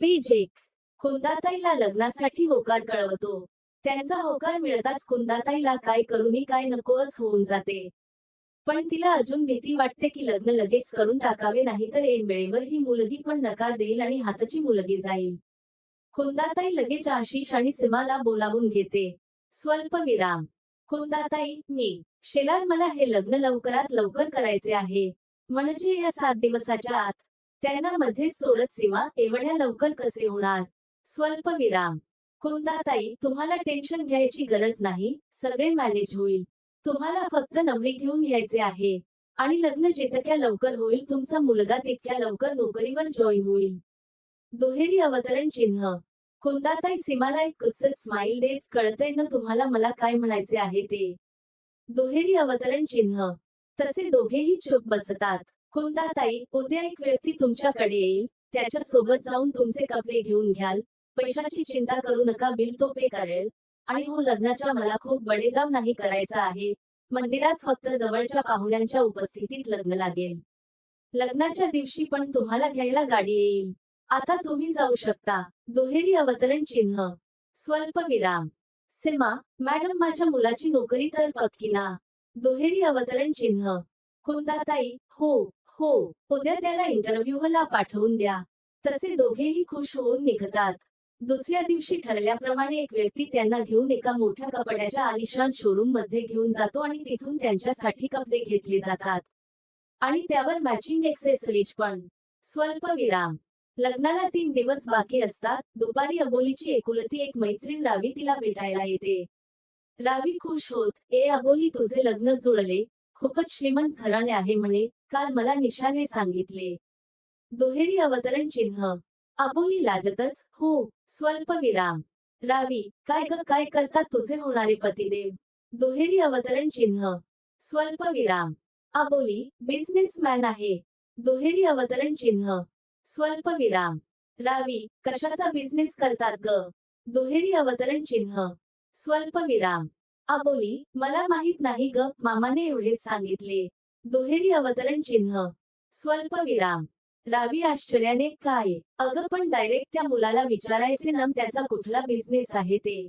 Page एक कुंदाताईला लग्नासाठी होकार कळवतो त्यांचा होकार मिळताच कुंदाताईला काय करूनी काय नकोच होऊन जाते. पण तिला अजून भीती वाटते की लग्न लगेच करून टाकावे नाही तर ऐन वेळेवर ही मुलगी पण नकार देईल आणि हाताची मुलगी जाईल. कुंदाताई लगेच आशिष आणि सीमाला बोलावून घेते. स्वल्प विराम. कुंदाताई मी. शेलार मला हे लग्न लवकरात लवकर करायचे आहे. म्हणजे या सात दिवसाच्या आत त्यांना मध्येच तोडत सीमा एवढ्या लवकर कसे होणार? स्वल्प विराम. कुंदाताई तुम्हाला टेन्शन घ्यायची गरज नाही सगळे मॅनेज होईल. तुम्हाला फक्त नवरी घेऊन यायचे आहे. आणि लग्न जितक्या लवकर होईल तुमचा मुलगा तितक्या लवकर नोकरीवर जॉईन होईल. दुहेरी अवतरण चिन्ह. कुंदाताई सीमाला एक कुत्सत स्माईल देत कळतंय ना तुम्हाला मला काय म्हणायचे आहे ते? दुहेरी अवतरण चिन्ह. तसे दोघेही चुप बसतात. कुंदाताई उद्या एक व्यक्ती तुमच्याकडे येईल त्याच्या सोबत जाऊन तुमचे कपडे घेऊन घ्याल पैशाची चिंता करू नका बिल तो पे करेल. आणि हो लग्नाच्या मला खूप बडेजाव नाही करायचा आहे. मंदिरात फक्त जवळच्या पाहुण्यांच्या उपस्थितीत लग्न लागेल. लग्नाच्या दिवशी पण तुम्हाला घ्यायला गाडी येईल. आता तुम्ही जाऊ शकता. दुहेरी अवतरण चिन्ह. स्वल्प विराम. सिमा मॅडम माझ्या मुलाची नोकरी तर पक्की ना? दुहेरी अवतरण चिन्ह. कुंदाताई हो. हो उद्या त्याला इंटरव्ह्यूला पाठवून द्या. तसे दोघेही खुश होऊन निघतात. दुसऱ्या दिवशी ठरल्याप्रमाणे एक व्यक्ती त्यांना घेऊन एका मोठ्या कपड्याच्या आलिशान शोरूममध्ये घेऊन जातो आणि तिथून त्यांच्यासाठी कपडे घेतले जातात. आणि त्यावर मॅचिंग एक्सेसरीज पण. स्वल्प विराम. लग्नाला तीन दिवस बाकी असतात. दुपारी अबोलीची एकुलती एक मैत्रीण रावी तिला भेटायला येते. रावी खुश होत ए अबोली तुझे लग्न जुळले. खूपच श्रीमंत घराणे आहे म्हणे. काल मला निशाने सांगितले. दुहेरी अवतरण चिन्ह. अबोली लाजतच हो स्वल्प विराम. रावी काय ग काय करता तुझे होणारे पतिदेव? दुहेरी अवतरण चिन्ह. स्वल्प विराम. अबोली बिझनेसमॅन आहे. दुहेरी अवतरण चिन्ह. स्वल्प विराम. रावी कशाचा बिझनेस करतात ग? दुहेरी अवतरण चिन्ह. स्वल्प विराम. अबोली मला माहीत नाही ग मामाने एवढेच सांगितले. दुहेरी अवतरण चिन्ह. स्वल्प विराम रावी आश्चर्याने काय? अगं पण डायरेक्ट त्या मुलाला विचारायचे नम त्याचा कुठला बिझनेस आहे ते.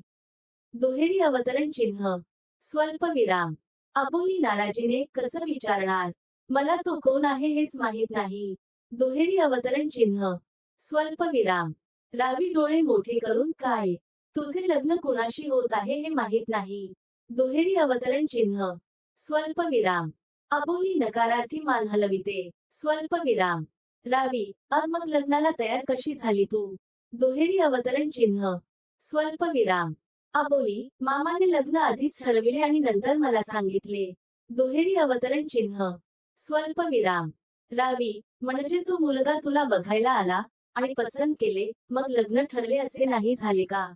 दुहेरी अवतरण चिन्ह. स्वल्प विराम अबोली नाराजीने कसं विचारणार? मला तो कोण आहे हेच माहीत नाही. दुहेरी अवतरण चिन्ह. स्वल्प विराम रावी डोळे मोठे करून काय? तुझे लग्न कुणाशी होत आहे हे माहीत नाही. दुहेरी अवतरण चिन्ह. स्वल्प विराम अबोली नकारार्थी मान हलविते. स्वल्प विराम. रावी अग मग लग्नाला तयार कशी झाली तू? दुहेरी अवतरण चिन्ह. स्वल्प विराम. अबोली मामाने लग्न आधीच ठरविले आणि नंतर मला सांगितले. दुहेरी अवतरण चिन्ह. स्वल्प विराम. रावी म्हणजे तो मुलगा तुला बघायला आला आणि पसंत केले मग लग्न ठरले असे नाही झाले का?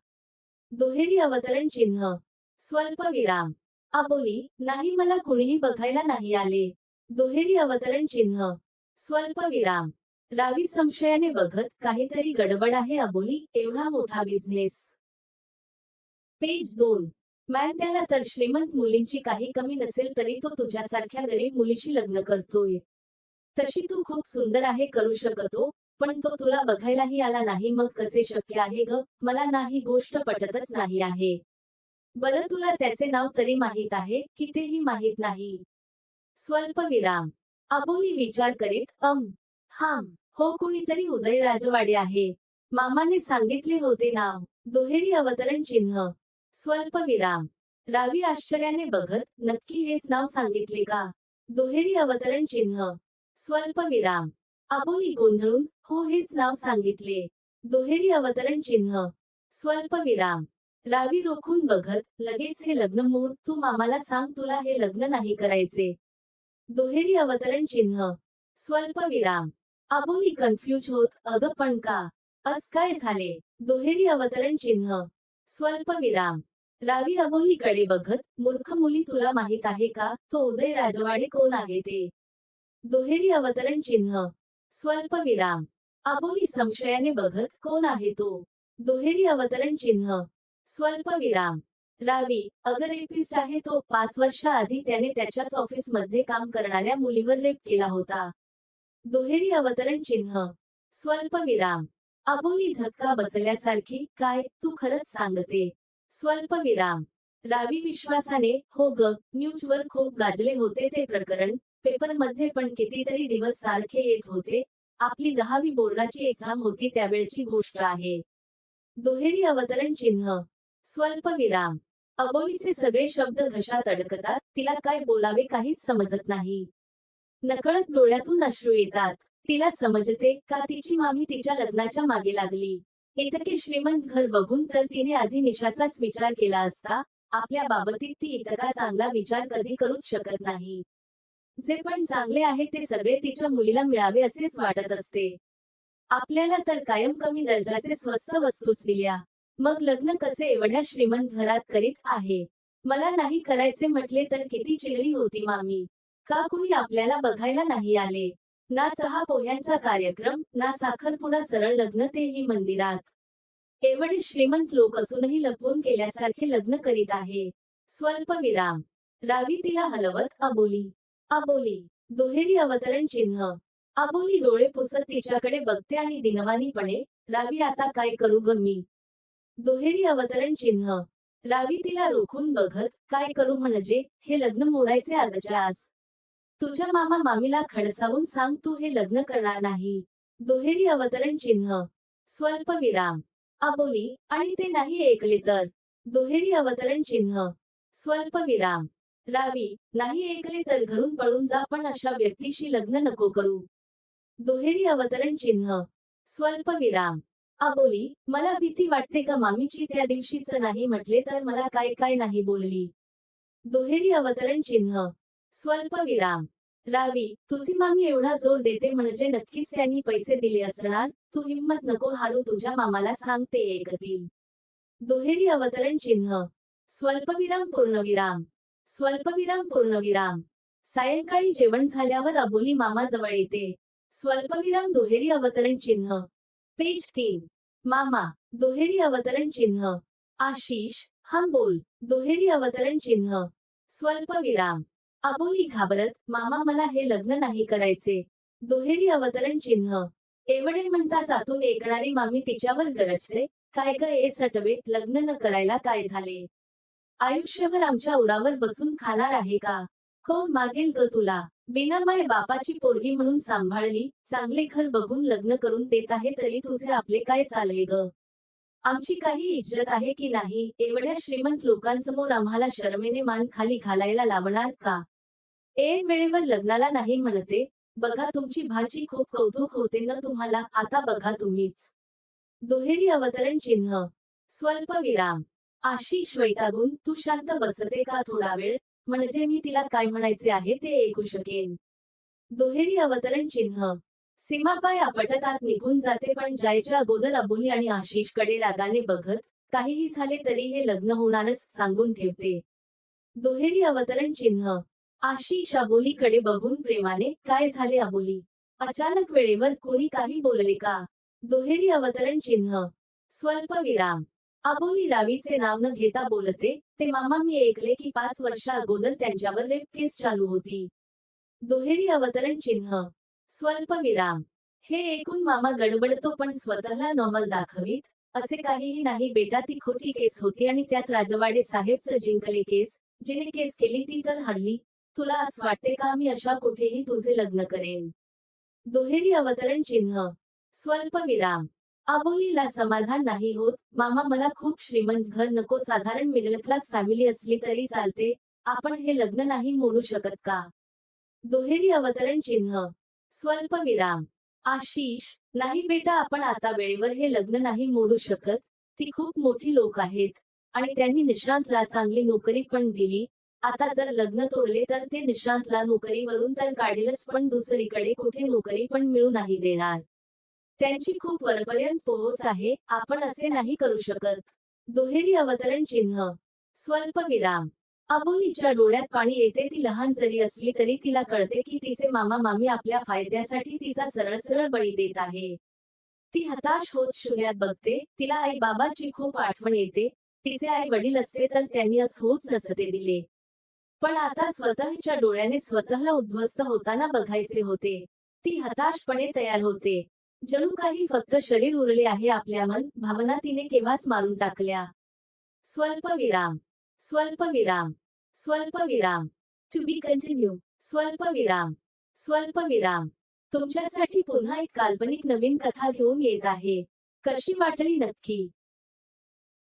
दुहेरी अवतरण चिन्ह. स्वल्प विराम. अबोली नाही मला कुणीही बघायला नाही आले. दुहेरी अवतरण चिन्ह. स्वल्प विराम. रावी संशयाने बघत काहीतरी गडबड आहे अबोली एवढा मोठा बिझनेस पेज दोन. मॅन त्याला तर श्रीमंत मुलींची काही कमी नसेल तरी तो तुझ्यासारख्या गरीब मुलीशी लग्न करतोय. तशी तू खूप सुंदर आहे करू शकतो पण तो तुला बघायलाही आला नाही मग कसे शक्य आहे ग? मला नाही गोष्ट पटतच नाही आहे. बरं तुला त्याचे नाव तरी माहीत आहे की तेही माहीत नाही. स्वल्प विराम अबोली विचार करीत अम हाम हो कुणीतरी उदय राजवाडे आहे. मामाने सांगितले होते नाव दुहेरी अवतरण चिन्ह. स्वल्प विराम रावी आश्चर्याने बघत नक्की हेच नाव सांगितले का? दुहेरी अवतरण चिन्ह. स्वल्प विराम अबोली गोंधळून हो हेच नाव सांगितले. दुहेरी अवतरण चिन्ह. स्वल्प रावी रोखून बघत लगेच हे लग्न मूळ तू मामाला सांग तुला हे लग्न नाही करायचे. दुहेरी अवतरण चिन्ह. स्वल्प विराम. अबोली कन्फ्यूज होत अगं पण का? अस काय झाले? दुहेरी अवतरण चिन्ह. स्वल्प विराम. रावी अबोलीकडे बघत मूर्ख मुली तुला माहीत आहे का? तो उदय राजवाडे कोण आहे ते? दुहेरी अवतरण चिन्ह. स्वल्प विराम. अबोली संशयाने बघत कोण आहे तो? दुहेरी अवतरण चिन्ह. स्वल्प विराम रावी अगर रेपिस्ट आहे तो. पाच वर्षाआधी त्याने त्याच्याच ऑफिसमध्ये काम करणाऱ्या मुलीवर रेप केला होता. दुहेरी अवतरण चिन्ह. स्वल्प विराम अबोली धक्का बसल्यासारखी काय तू खरंच सांगते? स्वल्प विराम रावी विश्वासाने हो ग न्यूजवर खूप गाजले होते ते प्रकरण. पेपरमध्ये पण कितीतरी दिवस सारखे येत होते. आपली दहावी बोर्डाची एक्झाम होती त्यावेळची गोष्ट आहे. दुहेरी अवतरण चिन्ह. स्वल्प विराम अबोलीचे सगळे शब्द घशात अडकतात तिला काय बोलावे काहीच समजत नाही. नकळत डोळ्यातून अश्रू येतात तिला समजते का तिची मामी तिच्या लग्नाच्या मागे लागली. इतके श्रीमंत घर बघून तर तिने आधी निशाचाच विचार केला असता आपल्या बाबतीत ती इतका चांगला विचार कधी करूच शकत नाही. जे पण चांगले आहे ते सगळे तिच्या मुलीला मिळावे असेच वाटत असते. आपल्याला तर कायम कमी दर्जाचे स्वस्त वस्तूच दिल्या. मग लग्न कसे एवढ्या श्रीमंत घरात करीत आहे? मला नाही करायचे म्हटले तर किती चिडली होती मामी. का कुणी आपल्याला बघायला नाही आले? ना चहा पोह्यांचा कार्यक्रम ना साखरपुडा सरळ लग्न तेही मंदिरात. एवढे श्रीमंत लोक असूनही लपवून केल्यासारखे लग्न करीत आहे. स्वल्प विराम. रावी तिला हलवत अबोली अबोली दुहेरी अवतरण चिन्ह. अबोली डोळे पुसत तिच्याकडे बघते आणि दिनवानीपणे रावी आता काय करू ग मी? दुहेरी अवतरण चिन्ह. रावी तिला रोखून बघत काय करू म्हणजे? हे लग्न मोडायचे आजच्या आज. तुझ्या मामा मामीला खडसावून सांग तू हे लग्न करणार नाही. दुहेरी अवतरण चिन्ह. स्वल्प विराम. अबोली आणि ते नाही ऐकले तर? दुहेरी अवतरण चिन्ह. स्वल्प विराम. रावी नाही ऐकले तर घरून पळून जा पण अशा व्यक्तीशी लग्न नको करू. दुहेरी अवतरण चिन्ह. स्वल्प विराम. अबोली मला भीती वाटते का मामीची त्या दिवशीच नाही म्हटले तर मला काय काय नाही बोलली? दुहेरी अवतरण चिन्ह. स्वल्प विराम. रावी तुझी मामी एवढा जोर देते म्हणजे नक्कीच त्यांनी पैसे दिले असणार? तू हिंमत नको हारू तुझ्या मामाला सांगते ऐकतील दुहेरी अवतरण चिन्ह. स्वल्पविराम पूर्णविराम स्वल्पविराम पूर्णविराम सायंकाळी जेवण झाल्यावर अबोली मामाजवळ येते. स्वल्पविराम दुहेरी अवतरण चिन्ह. पेज तीन. मामा दुहेरी अवतरण चिन्ह. आशिष हम बोल दुहेरी अवतरण चिन्ह. स्वल्प विराम. अबोली घाबरत मामा मला हे लग्न नाही करायचे. दुहेरी अवतरण चिन्ह. एवढे म्हणता जातून ऐकणारी मामी तिच्यावर गरजते. काय ग ए सटवे लग्न न करायला काय झाले? आयुष्यभर आमच्या उरावर बसून खाणार आहे का? कोण मागेल ग तुला? बिना बापाची पोरगी म्हणून सांभाळली चांगले घर बघून लग्न करून देत आहे तरी तुझे आपले काय चालले ग? आमची काही इज्जत आहे की नाही एवढ्या श्रीमंत लोकांसमोर आम्हाला शरमेने मान खाली घालायला लावणार का? ऐन वेळेवर लग्नाला नाही म्हणते बघा तुमची भाची खूप कौतुक होते ना तुम्हाला आता बघा तुम्हीच. दुहेरी अवतरण चिन्ह स्वल्प विराम आशिष वैतागून तू शांत बसते का थोडा वेळ? म्हणजे मी तिला काय म्हणायचे आहे ते ऐकू शकेन. दुहेरी अवतरण चिन्ह. सीमाबाई आपटत आत निघून जाते पण जायच्या अगोदर अबोली आणि आशिषकडे रागाने बघत काहीही झाले तरी हे लग्न होणारच सांगून ठेवते. दुहेरी अवतरण चिन्ह. आशिष अबोलीकडे बघून प्रेमाने काय झाले अबोली? अचानक वेळेवर कोणी काही बोलले का? दुहेरी अवतरण चिन्ह. स्वल्प विराम अबोली रावीचे नाव न घेता बोलते ते मामा मी ऐकले की पाच वर्षा अगोदर त्यांच्यावर रेप केस चालू होती. दुहेरी अवतरण चिन्ह. स्वल्प विराम. हे ऐकून मामा गडबडतो पण स्वतःला नॉर्मल दाखवीत. असे काहीही नाही बेटा ती खोटी केस होती आणि त्यात राजवाडे साहेबचं जिंकले केस. जिने केस केली ती तर हरली. तुला असं वाटते का मी अशा कुठेही तुझे लग्न करेन? दुहेरी अवतरण चिन्ह. स्वल्प विराम. अबोलीला समाधान नाही होत. मामा मला खूप श्रीमंत घर नको. साधारण मिडल क्लास फॅमिली असली तरी चालते. आपण हे लग्न नाही मोडू शकत का? दुहेरी अवतरण चिन्ह. स्वल्प विराम. आशिष नाही बेटा आपण आता वेळेवर हे लग्न नाही मोडू शकत. ती खूप मोठी लोक आहेत. आणि त्यांनी निशांतला चांगली नोकरी पण दिली. आता जर लग्न तोडले तर ते निशांतला नोकरीवरून तर काढेलच पण दुसरीकडे कुठे नोकरी पण मिळू नाही देणार. त्यांची खूप वरपर्यंत पोहोच आहे आपण असे नाही करू शकत. दुहेरी अवतरण चिन्ह. स्वल्प विराम. अबोलीच्या डोळ्यात पाणी येते ती लहान जरी असली तरी तिला कळते की तिचे मामा मामी आपल्या फायद्यासाठी तिचा सरळ सरळ बळी देत आहे. ती हताश होत शून्यात बघते तिला आई बाबाची खूप आठवण येते तिचे आई वडील असते तर त्यांनी असं होच नसते दिले. पण आता स्वतःच्या डोळ्याने स्वतःला उद्ध्वस्त होताना बघायचे होते. ती हताशपणे तयार होते. जणू काही फक्त शरीर उरले आहे आपल्या मन भावना तिने केव्हाच मारून टाकल्या. स्वल्प विराम स्वल्प विराम स्वल्प विराम. टू बी कंटिन्यू स्वल्प विराम स्वल्प विराम. तुमच्यासाठी पुन्हा एक काल्पनिक नवीन कथा घेऊन येत आहे. कशी वाटली नक्की?